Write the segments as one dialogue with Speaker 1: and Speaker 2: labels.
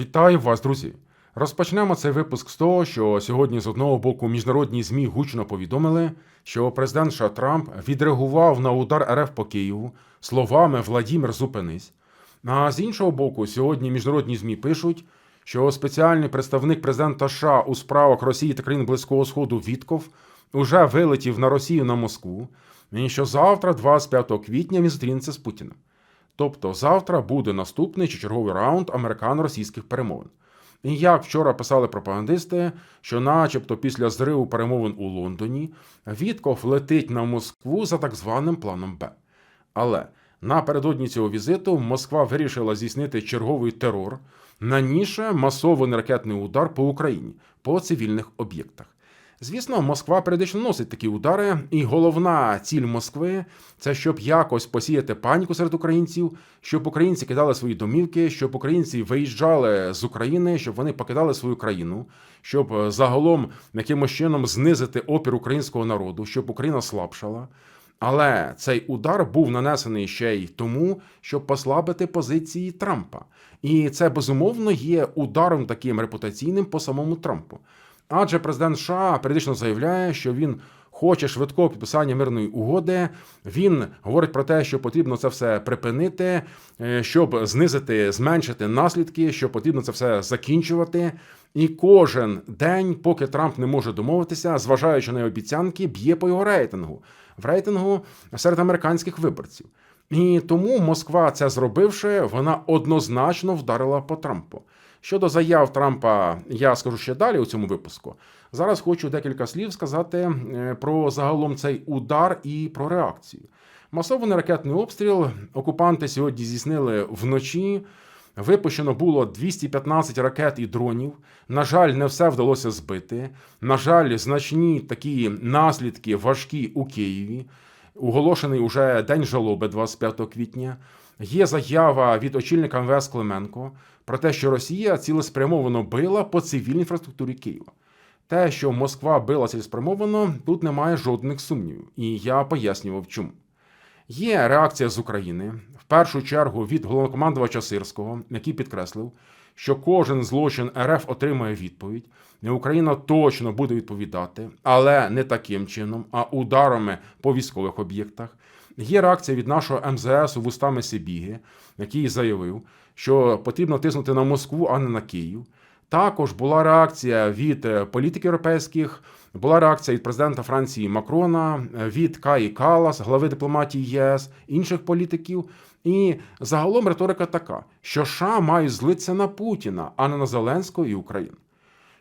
Speaker 1: Вітаю вас, друзі! Розпочнемо цей випуск з того, що сьогодні з одного боку міжнародні ЗМІ гучно повідомили, що президент США Трамп відреагував на удар РФ по Києву словами Владімир зупинись. А з іншого боку, сьогодні міжнародні ЗМІ пишуть, що спеціальний представник президента США у справах Росії та країн Близького Сходу Вітков уже вилетів на Росію на Москву, і що завтра, 25 квітня, він зустрінеться з Путіним. Тобто завтра буде наступний чи черговий раунд американо-російських перемовин. І як вчора писали пропагандисти, що, начебто, після зриву перемовин у Лондоні Вітков летить на Москву за так званим планом Б. Але напередодні цього візиту Москва вирішила здійснити черговий терор, нанісши масований ракетний удар по Україні по цивільних об'єктах. Звісно, Москва періодично носить такі удари, і головна ціль Москви це щоб якось посіяти паніку серед українців, щоб українці кидали свої домівки, щоб українці виїжджали з України, щоб вони покидали свою країну, щоб е, загалом якимось чином знизити опір українського народу, щоб Україна слабшала. Але цей удар був нанесений ще й тому, щоб послабити позиції Трампа. І це безумовно є ударом таким репутаційним по самому Трампу. Адже президент США періодично заявляє, що він хоче швидкого підписання мирної угоди. Він говорить про те, що потрібно це все припинити, е, щоб знизити, зменшити наслідки, що потрібно це все закінчувати. І кожен день, поки Трамп не може домовитися, зважаючи на обіцянки, б'є по його рейтингу в рейтингу серед американських виборців. І тому Москва, це зробивши, вона однозначно вдарила по Трампу. Щодо заяв Трампа, я скажу ще далі у цьому випуску. Зараз хочу декілька слів сказати е, про загалом цей удар і про реакцію. Масований ракетний обстріл окупанти сьогодні здійснили вночі. Випущено було 215 ракет і дронів. На жаль, не все вдалося збити. На жаль, значні такі наслідки важкі у Києві. Оголошений уже день жалоби 25 квітня. Є заява від очільника МВС Клименко про те, що Росія цілеспрямовано била по цивільній інфраструктурі Києва. Те, що Москва била цілеспрямовано, тут немає жодних сумнівів, і я пояснював, чому. Є реакція з України, в першу чергу від головнокомандувача Сирського, який підкреслив, що кожен злочин РФ отримає відповідь, і Україна точно буде відповідати, але не таким чином, а ударами по військових об'єктах. Є реакція від нашого МЗС вустами Сибіги, який заявив, що потрібно тиснути на Москву, а не на Київ. Також була реакція від е, політиків європейських, була реакція від президента Франції Макрона, е, від Каї Калас, глави дипломатії ЄС, інших політиків. І загалом риторика така, що США мають злитися на Путіна, а не на Зеленського і Україну.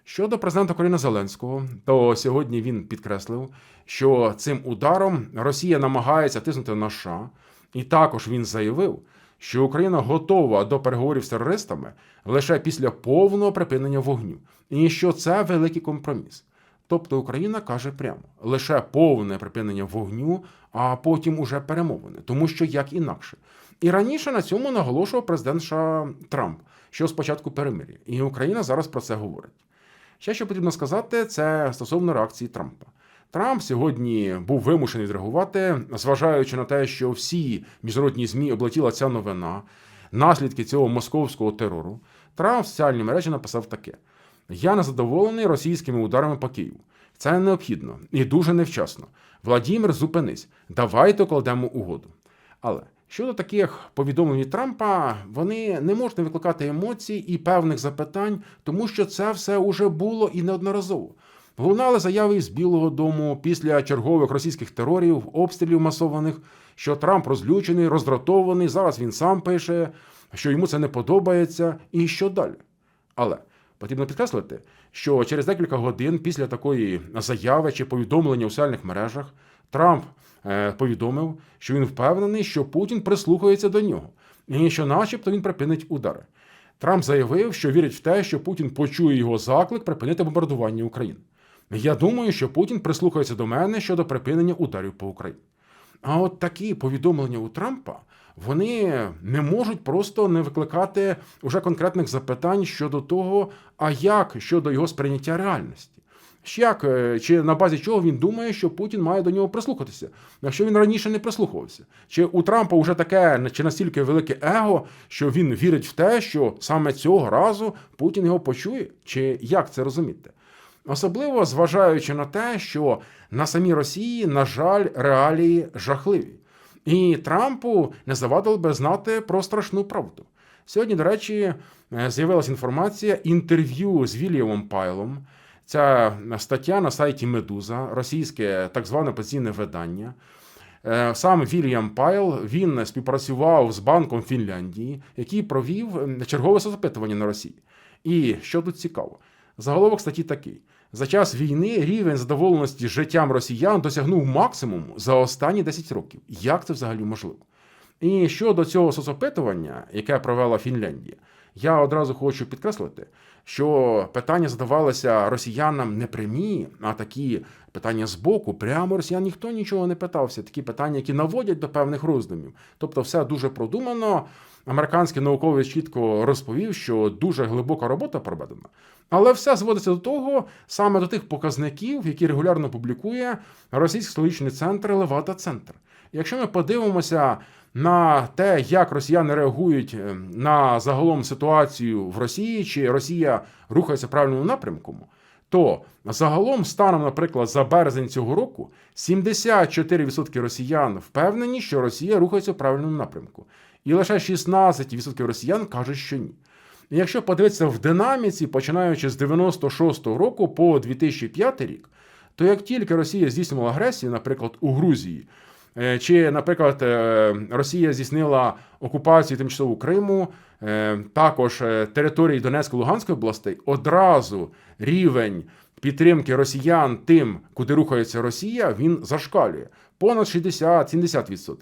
Speaker 1: Щодо президента України Зеленського, то сьогодні він підкреслив, що цим ударом Росія намагається тиснути на США, і також він заявив, що Україна готова до переговорів з терористами лише після повного припинення вогню, і що це великий компроміс. Тобто Україна каже прямо лише повне припинення вогню, а потім уже перемовини, тому що як інакше. І раніше на цьому наголошував президент США Трамп, що спочатку перемир'я, і Україна зараз про це говорить. Ще що потрібно сказати, це стосовно реакції Трампа. Трамп сьогодні був вимушений відреагувати, зважаючи на те, що всі міжнародні змі облетіла ця новина, наслідки цього московського терору. Трамп в соціальній мережі написав таке: Я не задоволений російськими ударами по Києву. Це необхідно і дуже невчасно. Владімир, зупинись, давайте укладемо угоду. Але щодо таких повідомлень від Трампа, вони не можуть викликати емоцій і певних запитань, тому що це все уже було і неодноразово. Лунали заяви з Білого Дому після чергових російських терорів, обстрілів масованих, що Трамп розлючений, роздратований. Зараз він сам пише, що йому це не подобається, і що далі. Але потрібно підкреслити, що через декілька годин після такої заяви чи повідомлення у соціальних мережах Трамп е, повідомив, що він впевнений, що Путін прислухається до нього, і що, начебто, він припинить удари. Трамп заявив, що вірить в те, що Путін почує його заклик припинити бомбардування України. Я думаю, що Путін прислухається до мене щодо припинення ударів по Україні. А от такі повідомлення у Трампа вони не можуть просто не викликати уже конкретних запитань щодо того, а як щодо його сприйняття реальності. Як, е, чи на базі чого він думає, що Путін має до нього прислухатися, якщо він раніше не прислухувався? Чи у Трампа вже таке чи настільки велике его, що він вірить в те, що саме цього разу Путін його почує? Чи як це розуміти? Особливо зважаючи на те, що на самій Росії, на жаль, реалії жахливі. І Трампу не завадило би знати про страшну правду. Сьогодні, до речі, е, з'явилася інформація інтерв'ю з Вільямом Пайлом. Ця стаття на сайті Медуза, російське так зване опозиційне видання. Е, Сам Вільям Пайл він співпрацював з Банком Фінляндії, який провів чергове запитування на Росії. І що тут цікаво, заголовок статті такий: за час війни рівень задоволеності життям росіян досягнув максимуму за останні 10 років. Як це взагалі можливо? І щодо цього соцопитування, яке провела Фінляндія, я одразу хочу підкреслити, що питання задавалися росіянам не прямі, а такі питання збоку. Прямо росіян ніхто нічого не питався. Такі питання, які наводять до певних роздумів. Тобто, все дуже продумано. Американський науковець чітко розповів, що дуже глибока робота проведена. Але все зводиться до того, саме до тих показників, які регулярно публікує російський столичний центр Левада Центр. Якщо ми подивимося на те, як росіяни реагують е, на загалом ситуацію в Росії, чи Росія рухається правильному напрямку, то загалом станом, наприклад, за березень цього року 74% росіян впевнені, що Росія рухається в правильному напрямку, і лише 16% росіян кажуть, що ні. І якщо подивитися в динаміці, починаючи з 96-го року по 2005 рік, то як тільки Росія здійснювала агресію, наприклад, у Грузії, чи, наприклад, е, Росія здійснила окупацію тимчасову Криму, е, також е, території Донецької Луганської областей, одразу рівень підтримки росіян тим, куди рухається Росія, він зашкалює понад 60-70%.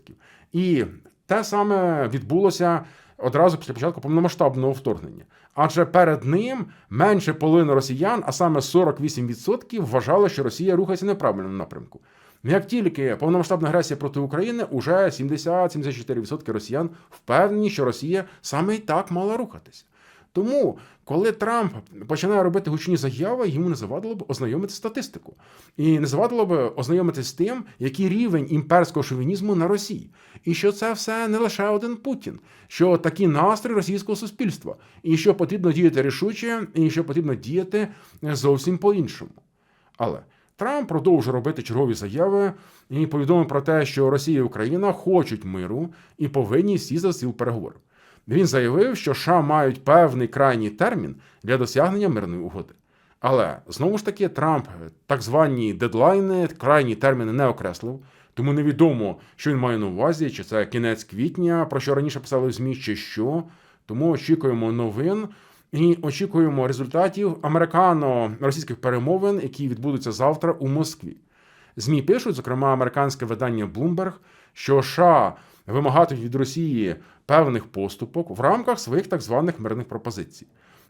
Speaker 1: І те саме відбулося одразу після початку повномасштабного вторгнення. Адже перед ним менше половини росіян, а саме 48%, вважали, що Росія рухається неправильному напрямку. Як тільки повномасштабна агресія проти України, уже 70-74% росіян впевнені, що Росія саме і так мала рухатися. Тому, коли Трамп починає робити гучні заяви, йому не завадило б ознайомити статистику. І не завадило б ознайомитися з тим, який рівень імперського шовінізму на Росії. І що це все не лише один Путін, що такі настрої російського суспільства, і що потрібно діяти рішуче, і що потрібно діяти зовсім по-іншому. Але Трамп продовжує робити чергові заяви і повідомив про те, що Росія і Україна хочуть миру і повинні сісти за стіл переговорів. Він заявив, що США мають певний крайній термін для досягнення мирної угоди. Але знову ж таки, Трамп так звані дедлайни, крайні терміни не окреслив, тому невідомо, що він має на увазі, чи це кінець квітня, про що раніше писали в ЗМІ, чи що. Тому очікуємо новин і очікуємо результатів американо-російських перемовин, які відбудуться завтра у Москві. ЗМІ пишуть, зокрема, американське видання Bloomberg, що США вимагатимуть від Росії певних поступок в рамках своїх так званих мирних пропозицій.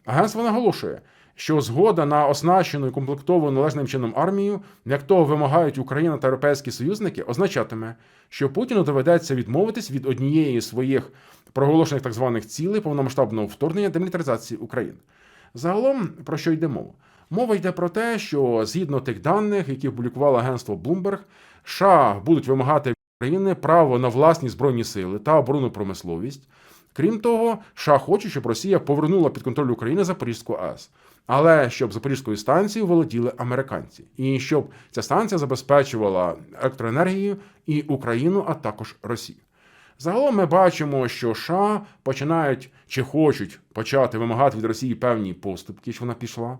Speaker 1: Агентство наголошує, що згода на оснащену і комплектовану належним чином армію, як того вимагають Україна та європейські союзники, означатиме, що Путіну доведеться відмовитись від однієї з своїх проголошених так званих цілей повномасштабного вторгнення демілітаризації України. Загалом про що йде мова? Мова йде про те, що згідно тих даних, які опублікувало агентство Bloomberg, США будуть вимагати України право на власні збройні сили та оборонну промисловість. Крім того, США хочуть, щоб Росія повернула під контроль України Запорізьку АЕС, але щоб Запорізькою станцією володіли американці, і щоб ця станція забезпечувала електроенергією і Україну, а також Росію. Загалом ми бачимо, що США починають чи хочуть почати вимагати від Росії певні поступки, що вона пішла.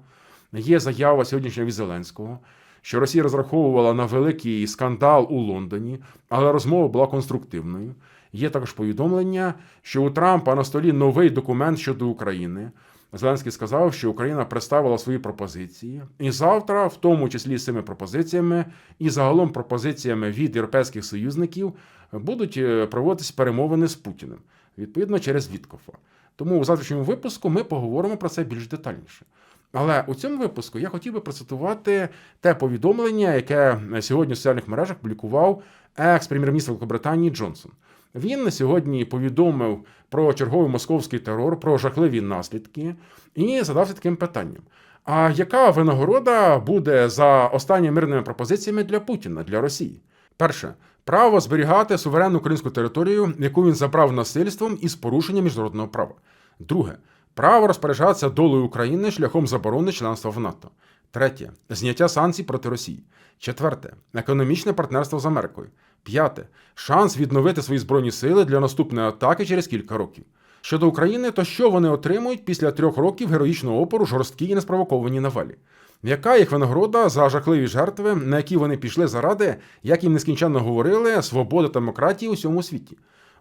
Speaker 1: Є заява сьогоднішня від Зеленського, що Росія розраховувала на великий скандал у Лондоні, але розмова була конструктивною. Є також повідомлення, що у Трампа на столі новий документ щодо України. Зеленський сказав, що Україна представила свої пропозиції, і завтра, в тому числі з цими пропозиціями, і загалом пропозиціями від європейських союзників, будуть е, проводитись перемовини з Путіним, відповідно через Віткофа. Тому у завтрашньому випуску ми поговоримо про це більш детальніше. Але у цьому випуску я хотів би процитувати те повідомлення, яке сьогодні в соціальних мережах публікував екс-прем'єр-міністр Великобританії Джонсон. Він на сьогодні повідомив про черговий московський терор, про жахливі наслідки і задався таким питанням: а яка винагорода буде за останніми мирними пропозиціями для Путіна, для Росії? Перше право зберігати суверенну українську територію, яку він забрав насильством і з порушенням міжнародного права. Друге право розпоряджатися долею України шляхом заборони членства в НАТО. Третє зняття санкцій проти Росії. Четверте економічне партнерство з Америкою. П'яте шанс відновити свої збройні сили для наступної атаки через кілька років. Щодо України, то що вони отримують після трьох років героїчного опору жорсткій і неспровокованій навалі? Яка їх винагорода за жахливі жертви, на які вони пішли заради, як їм нескінченно говорили, свободи демократії у всьому світі?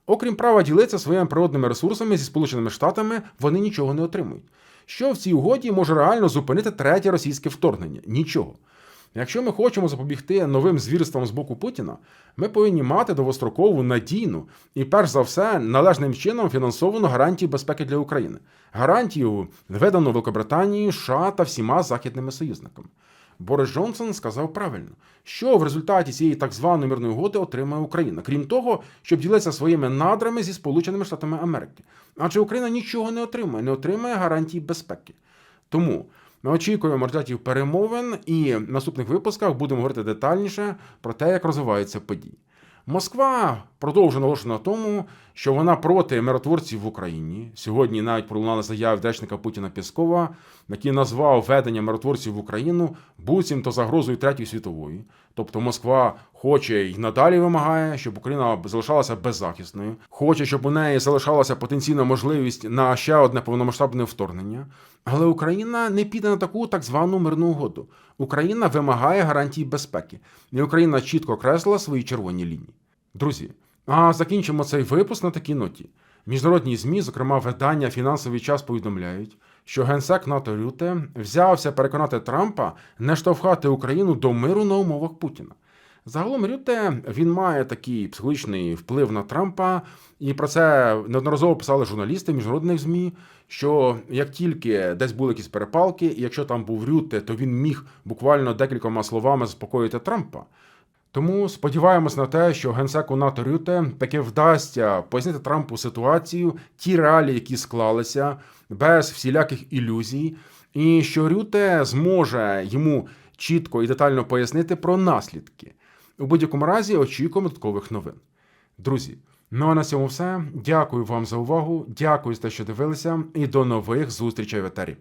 Speaker 1: Окрім права ділитися своїми природними ресурсами зі Сполученими Штатами, вони нічого не отримують. Що в цій угоді може реально зупинити третє російське вторгнення? Нічого. Якщо ми хочемо запобігти новим звірствам з боку Путіна, ми повинні мати довгострокову надійну і, перш за все, належним чином фінансовану гарантію безпеки для України, гарантію, видану Великобританією, США та всіма західними союзниками. Борис Джонсон сказав правильно, що в результаті цієї так званої мирної угоди отримає Україна, крім того, щоб ділитися своїми надрами зі Сполученими Штатами Америки. Адже Україна нічого не отримає, не отримає гарантій безпеки. Тому ми очікуємо результатів перемовин і в наступних випусках будемо говорити детальніше про те, як розвиваються події. Москва продовжує наголошувати на тому, що вона проти миротворців в Україні. Сьогодні навіть пролунали заяви речника Путіна Піскова, який назвав введення миротворців в Україну буцімто загрозою третьої світової. Тобто Москва хоче і надалі вимагає, щоб Україна залишалася беззахисною, хоче, щоб у неї залишалася потенційна можливість на ще одне повномасштабне вторгнення. Але Україна не піде на таку так звану мирну угоду. Україна вимагає гарантій безпеки, і Україна чітко окреслила свої червоні лінії. Друзі, а закінчимо цей випуск на такій ноті. Міжнародні ЗМІ, зокрема видання Фінансовий час, повідомляють, що генсек НАТО Рюте взявся переконати Трампа не штовхати Україну до миру на умовах Путіна. Загалом Рюте він має такий психологічний вплив на Трампа, і про це неодноразово писали журналісти міжнародних ЗМІ. Що як тільки десь були якісь перепалки, і якщо там був Рюте, то він міг буквально декількома словами заспокоїти Трампа. Тому сподіваємось на те, що генсеку НАТО Рюте таки вдасться пояснити Трампу ситуацію, ті реалії, які склалися, без всіляких ілюзій, і що Рюте зможе йому чітко і детально пояснити про наслідки. У будь-якому разі очікуємо додаткових новин. Друзі, ну а на цьому все. Дякую вам за увагу. Дякую за те, що дивилися, і до нових зустрічей в етері.